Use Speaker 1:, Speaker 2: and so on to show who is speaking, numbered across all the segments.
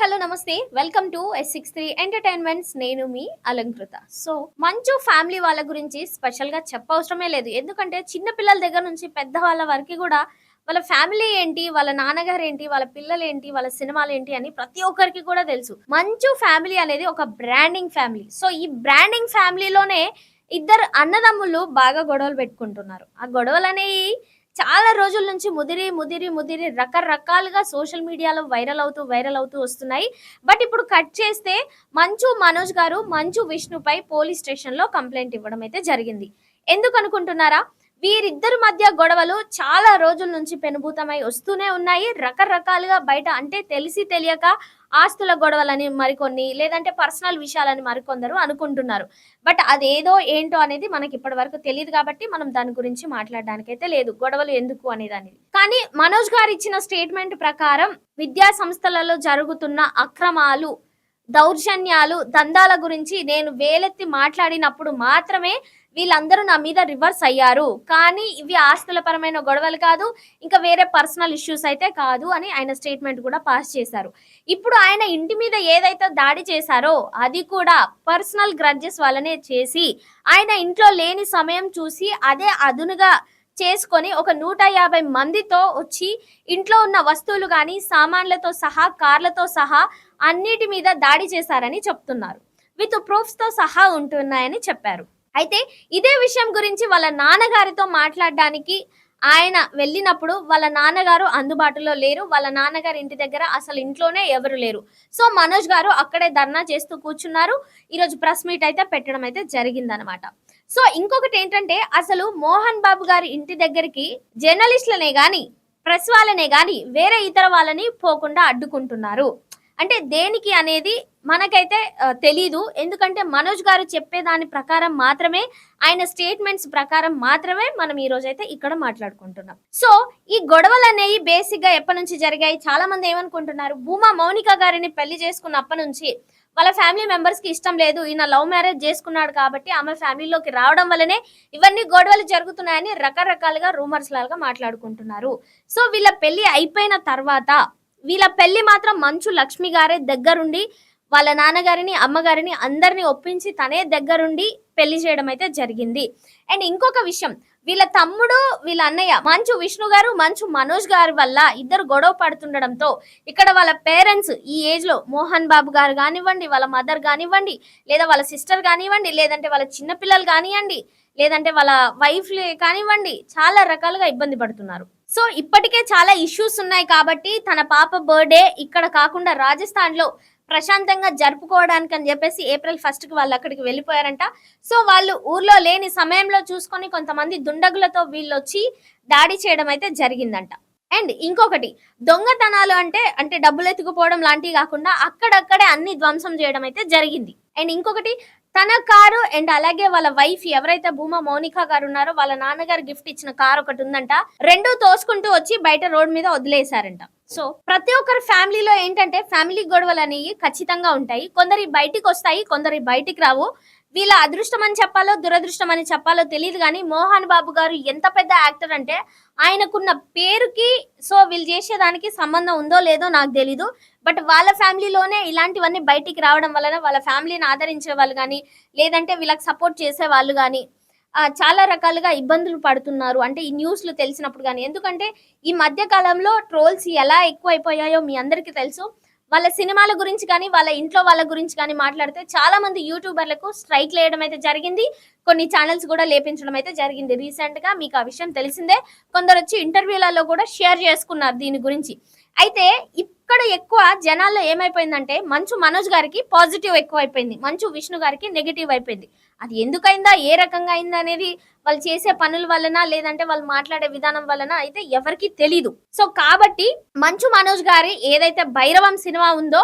Speaker 1: Hello నమస్తే. Welcome to S six three entertainments నేను మీ అలంకృత. సో మంచు ఫ్యామిలీ వాళ్ళ గురించి స్పెషల్గా చెప్పవసరమే లేదు. ఎందుకంటే చిన్న పిల్లల దగ్గర నుంచి పెద్ద వాళ్ళ వరకు కూడా వాళ్ళ ఫ్యామిలీ ఏంటి వాళ్ళ నాన్నగారు ఏంటి వాళ్ళ పిల్లలు ఏంటి వాళ్ళ సినిమాలు ఏంటి అని ప్రతి ఒక్కరికి కూడా తెలుసు. మంచు ఫ్యామిలీ అనేది ఒక బ్రాండింగ్ ఫ్యామిలీ సో ఈ బ్రాండింగ్ ఫ్యామిలీలోనే ఇద్దరు అన్నదమ్ములు బాగా గొడవలు పెట్టుకుంటున్నారు. ఆ గొడవలు అనేవి చాలా రోజుల నుంచి ముదిరి ముదిరి ముదిరి రకరకాలుగా సోషల్ మీడియాలో వైరల్ అవుతూ వైరల్ అవుతూ వస్తున్నాయి. బట్ ఇప్పుడు కట్ చేస్తే మంచు మనోజ్ గారు మంచు విష్ణుపై పోలీస్ స్టేషన్లో కంప్లైంట్ ఇవ్వడం అయితే జరిగింది. ఎందుకు అనుకుంటున్నారా? వీరిద్దరి మధ్య గొడవలు చాలా రోజుల నుంచి పెనుభూతమై వస్తూనే ఉన్నాయి. రకరకాలుగా బయట అంటే తెలిసి తెలియక ఆస్తుల గొడవలని మరికొన్ని లేదంటే పర్సనల్ విషయాలని మరికొందరు అనుకుంటున్నారు. బట్ అదేదో ఏంటో అనేది మనకి ఇప్పటి వరకు తెలియదు కాబట్టి మనం దాని గురించి మాట్లాడడానికి అయితే లేదు. గొడవలు ఎందుకు అనేది అనేది కానీ మనోజ్ గారు ఇచ్చిన స్టేట్మెంట్ ప్రకారం విద్యా సంస్థలలో జరుగుతున్న అక్రమాలు దౌర్జన్యాలు దందాల గురించి నేను వేలెత్తి మాట్లాడినప్పుడు మాత్రమే వీళ్ళందరూ నా మీద రివర్స్ అయ్యారు. కానీ ఇవి ఆస్తుల పరమైన గొడవలు కాదు ఇంకా వేరే పర్సనల్ ఇష్యూస్ అయితే కాదు అని ఆయన స్టేట్మెంట్ కూడా పాస్ చేశారు. ఇప్పుడు ఆయన ఇంటి మీద ఏదైతే దాడి చేశారో అది కూడా పర్సనల్ గ్రడ్జెస్ వల్లనే చేసి ఆయన ఇంట్లో లేని సమయం చూసి అదే అదునుగా చేసుకొని ఒక నూట యాభై మందితో వచ్చి ఇంట్లో ఉన్న వస్తువులు కానీ సామాన్లతో సహా కార్లతో సహా అన్నిటి మీద దాడి చేశారని చెప్తున్నారు. విత్ ప్రూఫ్స్తో సహా ఉంటున్నాయని చెప్పారు. అయితే ఇదే విషయం గురించి వాళ్ళ నాన్నగారితో మాట్లాడడానికి ఆయన వెళ్ళినప్పుడు వాళ్ళ నాన్నగారు అందుబాటులో లేరు. వాళ్ళ నాన్నగారు ఇంటి దగ్గర అసలు ఇంట్లోనే ఎవరు లేరు. సో మనోజ్ గారు అక్కడే ధర్నా చేస్తూ కూర్చున్నారు. ఈరోజు ప్రెస్ మీట్ అయితే పెట్టడం అయితే జరిగిందనమాట సో ఇంకొకటి ఏంటంటే అసలు మోహన్ బాబు గారి ఇంటి దగ్గరికి జర్నలిస్టులనే కానీ ప్రెస్ వాళ్ళనే కానీ వేరే ఇతర వాళ్ళని పోకుండా అడ్డుకుంటున్నారు. అంటే దేనికి అనేది మనకైతే తెలీదు. ఎందుకంటే మనోజ్ గారు చెప్పే దాని ప్రకారం మాత్రమే ఆయన స్టేట్మెంట్స్ ప్రకారం మాత్రమే మనం ఈ రోజైతే ఇక్కడ మాట్లాడుకుంటున్నాం. సో ఈ గొడవలు అనేవి బేసిక్గా ఎప్పటి నుంచి జరిగాయి? చాలా మంది ఏమనుకుంటున్నారు? భూమా మౌనిక గారిని పెళ్ళి చేసుకున్నప్పటి నుంచి వాళ్ళ ఫ్యామిలీ మెంబర్స్కి ఇష్టం లేదు. ఈయన లవ్ మ్యారేజ్ చేసుకున్నాడు కాబట్టి ఆమె ఫ్యామిలీలోకి రావడం వల్లనే ఇవన్నీ గొడవలు జరుగుతున్నాయని రకరకాలుగా రూమర్స్ లాగా మాట్లాడుకుంటున్నారు. సో వీళ్ళ పెళ్ళి అయిపోయిన తర్వాత వీళ్ళ పెళ్ళి మాత్రం మంచు లక్ష్మి గారే దగ్గరుండి వాళ్ళ నాన్నగారిని అమ్మగారిని అందరిని ఒప్పించి తనే దగ్గరుండి పెళ్ళి చేయడం అయితే జరిగింది. అండ్ ఇంకొక విషయం వీళ్ళ తమ్ముడు వీళ్ళ అన్నయ్య మంచు విష్ణు గారు మంచు మనోజ్ గారి వల్ల ఇద్దరు గొడవ పడుతుండడంతో ఇక్కడ వాళ్ళ పేరెంట్స్ ఈ ఏజ్లో మోహన్ బాబు గారు కానివ్వండి వాళ్ళ మదర్ కానివ్వండి లేదా వాళ్ళ సిస్టర్ కానివ్వండి లేదంటే వాళ్ళ చిన్నపిల్లలు కానివ్వండి లేదంటే వాళ్ళ వైఫ్ కానివ్వండి చాలా రకాలుగా ఇబ్బంది పడుతున్నారు. సో ఇప్పటికే చాలా ఇష్యూస్ ఉన్నాయి కాబట్టి తన పాప బర్త్డే ఇక్కడ కాకుండా రాజస్థాన్లో ప్రశాంతంగా జరుపుకోవడానికి అని చెప్పేసి ఏప్రిల్ ఫస్ట్కి వాళ్ళు అక్కడికి వెళ్ళిపోయారంట. సో వాళ్ళు ఊర్లో లేని సమయంలో చూసుకొని కొంతమంది దుండగులతో వీళ్ళు వచ్చి దాడి చేయడం అయితే జరిగిందంట. అండ్ ఇంకొకటి దొంగతనాలు అంటే అంటే డబ్బులు ఎత్తుకుపోవడం లాంటివి కాకుండా అక్కడక్కడే అన్ని ధ్వంసం చేయడం అయితే జరిగింది. అండ్ ఇంకొకటి తన కారు అండ్ అలాగే వాళ్ళ వైఫ్ ఎవరైతే భూమా మౌనిక గారు ఉన్నారో వాళ్ళ నాన్నగారు గిఫ్ట్ ఇచ్చిన కారు ఒకటి ఉందంట. రెండు తోసుకుంటూ వచ్చి బయట రోడ్ మీద వదిలేశారంట. సో ప్రతి ఒక్కరి ఫ్యామిలీలో ఏంటంటే ఫ్యామిలీ గొడవలు అనేవి ఖచ్చితంగా ఉంటాయి. కొందరి బయటికి వస్తాయి కొందరి బయటికి రావు. వీళ్ళ అదృష్టం అని చెప్పాలో దురదృష్టం అని చెప్పాలో తెలియదు కానీ మోహన్ బాబు గారు ఎంత పెద్ద యాక్టర్ అంటే ఆయనకున్న పేరుకి సో వీళ్ళు చేసేదానికి సంబంధం ఉందో లేదో నాకు తెలీదు. బట్ వాళ్ళ ఫ్యామిలీలోనే ఇలాంటివన్నీ బయటికి రావడం వలన వాళ్ళ ఫ్యామిలీని ఆదరించే వాళ్ళు కానీ లేదంటే వీళ్ళకి సపోర్ట్ చేసే వాళ్ళు కానీ చాలా రకాలుగా ఇబ్బందులు పడుతున్నారు. అంటే ఈ న్యూస్లు తెలిసినప్పుడు కానీ. ఎందుకంటే ఈ మధ్య కాలంలో ట్రోల్స్ ఎలా ఎక్కువైపోయాయో మీ అందరికీ తెలుసు. వాళ్ళ సినిమాల గురించి కానీ వాళ్ళ ఇంట్లో వాళ్ళ గురించి కానీ మాట్లాడితే చాలా మంది యూట్యూబర్లకు స్ట్రైక్ వేయడం అయితే జరిగింది. కొన్ని ఛానల్స్ కూడా లేపించడం అయితే జరిగింది. రీసెంట్గా మీకు ఆ విషయం తెలిసిందే. కొందరు వచ్చి ఇంటర్వ్యూలలో కూడా షేర్ చేసుకున్నారు దీని గురించి. అయితే ఇక్కడ ఎక్కువ జనాల్లో ఏమైపోయిందంటే మంచు మనోజ్ గారికి పాజిటివ్ ఎక్కువ అయిపోయింది మంచు విష్ణు గారికి నెగిటివ్ అయిపోయింది. అది ఎందుకైందా? ఏ రకంగా అయిందా అనేది వాళ్ళు చేసే పనుల వలన లేదంటే వాళ్ళు మాట్లాడే విధానం వలన అయితే ఎవరికి తెలీదు. సో కాబట్టి మంచు మనోజ్ గారి ఏదైతే భైరవం సినిమా ఉందో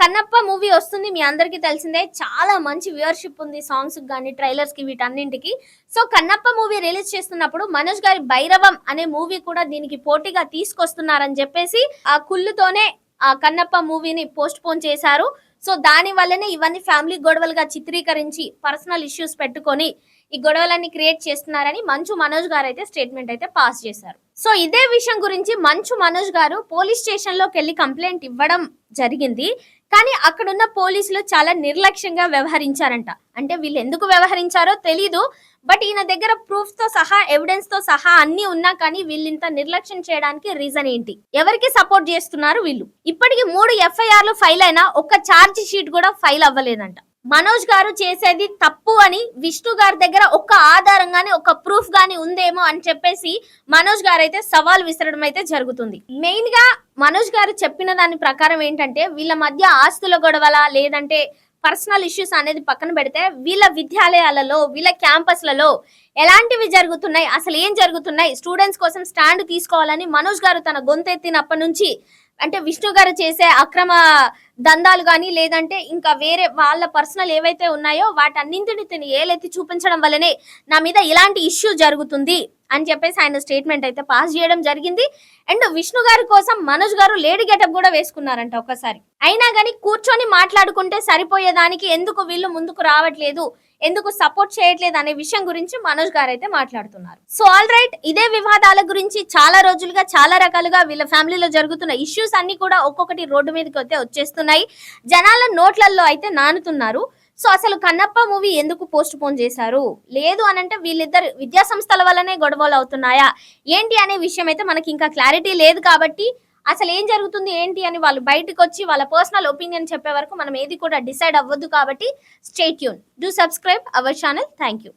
Speaker 1: కన్నప్ప మూవీ వస్తుంది మీ అందరికీ తెలిసిందే. చాలా మంచి వ్యూవర్షిప్ ఉంది సాంగ్స్ కానీ ట్రైలర్స్కి వీటన్నింటికి. సో కన్నప్ప మూవీ రిలీజ్ చేస్తున్నప్పుడు మనోజ్ గారి భైరవం అనే మూవీ కూడా దీనికి పోటీగా తీసుకొస్తున్నారని చెప్పేసి ఆ కుళ్ళుతోనే ఆ కన్నప్ప మూవీని పోస్ట్ పోన్ చేశారు. సో దాని వల్లనే ఇవన్నీ ఫ్యామిలీ గొడవలుగా చిత్రీకరించి పర్సనల్ ఇష్యూస్ పెట్టుకొని ఈ గొడవలన్నీ క్రియేట్ చేస్తున్నారని మంచు మనోజ్ గారు అయితే స్టేట్మెంట్ అయితే పాస్ చేశారు. సో ఇదే విషయం గురించి మంచు మనోజ్ గారు పోలీస్ స్టేషన్లోకి వెళ్ళి కంప్లైంట్ ఇవ్వడం జరిగింది. కానీ అక్కడున్న పోలీసులు చాలా నిర్లక్ష్యంగా వ్యవహరించారంట. అంటే వీళ్ళు ఎందుకు వ్యవహరించారో తెలీదు. బట్ ఈయన దగ్గర ప్రూఫ్తో సహా ఎవిడెన్స్తో సహా అన్ని ఉన్నా కానీ వీళ్ళు ఇంత నిర్లక్ష్యం చేయడానికి రీజన్ ఏంటి? ఎవరికి సపోర్ట్ చేస్తున్నారు వీళ్ళు? ఇప్పటికి మూడు ఎఫ్ఐఆర్లు ఫైల్ అయినా ఒక్క ఛార్జ్ షీట్ కూడా ఫైల్ అవ్వలేదంట. మనోజ్ గారు చేసేది తప్పు అని విష్ణు గారి దగ్గర ఒక్క ఆధారం గాని ఒక ప్రూఫ్ గాని ఉందేమో అని చెప్పేసి మనోజ్ గారు అయితే సవాల్ విసరడం అయితే జరుగుతుంది. మెయిన్గా మనోజ్ గారు చెప్పిన దాని ప్రకారం ఏంటంటే వీళ్ళ మధ్య ఆస్తుల గొడవల లేదంటే పర్సనల్ ఇష్యూస్ అనేది పక్కన పెడితే వీళ్ళ విద్యాలయాలలో వీళ్ళ క్యాంపస్లలో ఎలాంటివి జరుగుతున్నాయి అసలు ఏం జరుగుతున్నాయి స్టూడెంట్స్ కోసం స్టాండ్ తీసుకోవాలని మనోజ్ గారు తన గొంతెత్తినప్పటి నుంచి అంటే విష్ణు గారు చేసే అక్రమ దందాలు కానీ లేదంటే ఇంకా వేరే వాళ్ళ పర్సనల్ ఏవైతే ఉన్నాయో వాటన్నింటిని తిని ఏలెత్తి చూపించడం వల్లనే నా మీద ఇలాంటి ఇష్యూ జరుగుతుంది అని చెప్పేసి ఆయన స్టేట్మెంట్ అయితే పాస్ చేయడం జరిగింది. అండ్ విష్ణు గారి కోసం మనోజ్ గారు లేడీ గెటప్ కూడా వేసుకున్నారంట ఒకసారి. అయినా కానీ కూర్చొని మాట్లాడుకుంటే సరిపోయేదానికి ఎందుకు వీళ్ళు ముందుకు రావట్లేదు ఎందుకు సపోర్ట్ చేయట్లేదు అనే విషయం గురించి మనోజ్ గారు అయితే మాట్లాడుతున్నారు. సో ఆల్ రైట్ ఇదే వివాదాల గురించి చాలా రోజులుగా చాలా రకాలుగా వీళ్ళ ఫ్యామిలీలో జరుగుతున్న ఇష్యూస్ అన్ని కూడా ఒక్కొక్కటి రోడ్డు మీదకి అయితే వచ్చేస్తున్నాయి జనాల నోట్లలో అయితే నానుతున్నారు. సో అసలు కన్నప్ప మూవీ ఎందుకు పోస్ట్ పోన్ చేశారు? లేదు అని అంటే వీళ్ళిద్దరు విద్యా సంస్థల వల్లనే గొడవలు అవుతున్నాయా? ఏంటి అనే విషయం అయితే మనకి ఇంకా క్లారిటీ లేదు కాబట్టి అసలు ఏం జరుగుతుంది ఏంటి అని వాళ్ళు బయటకు వచ్చి వాళ్ళ పర్సనల్ ఒపీనియన్ చెప్పే వరకు మనం ఏది కూడా డిసైడ్ అవ్వద్దు కాబట్టి stay Yoon do subscribe our channel. Thank you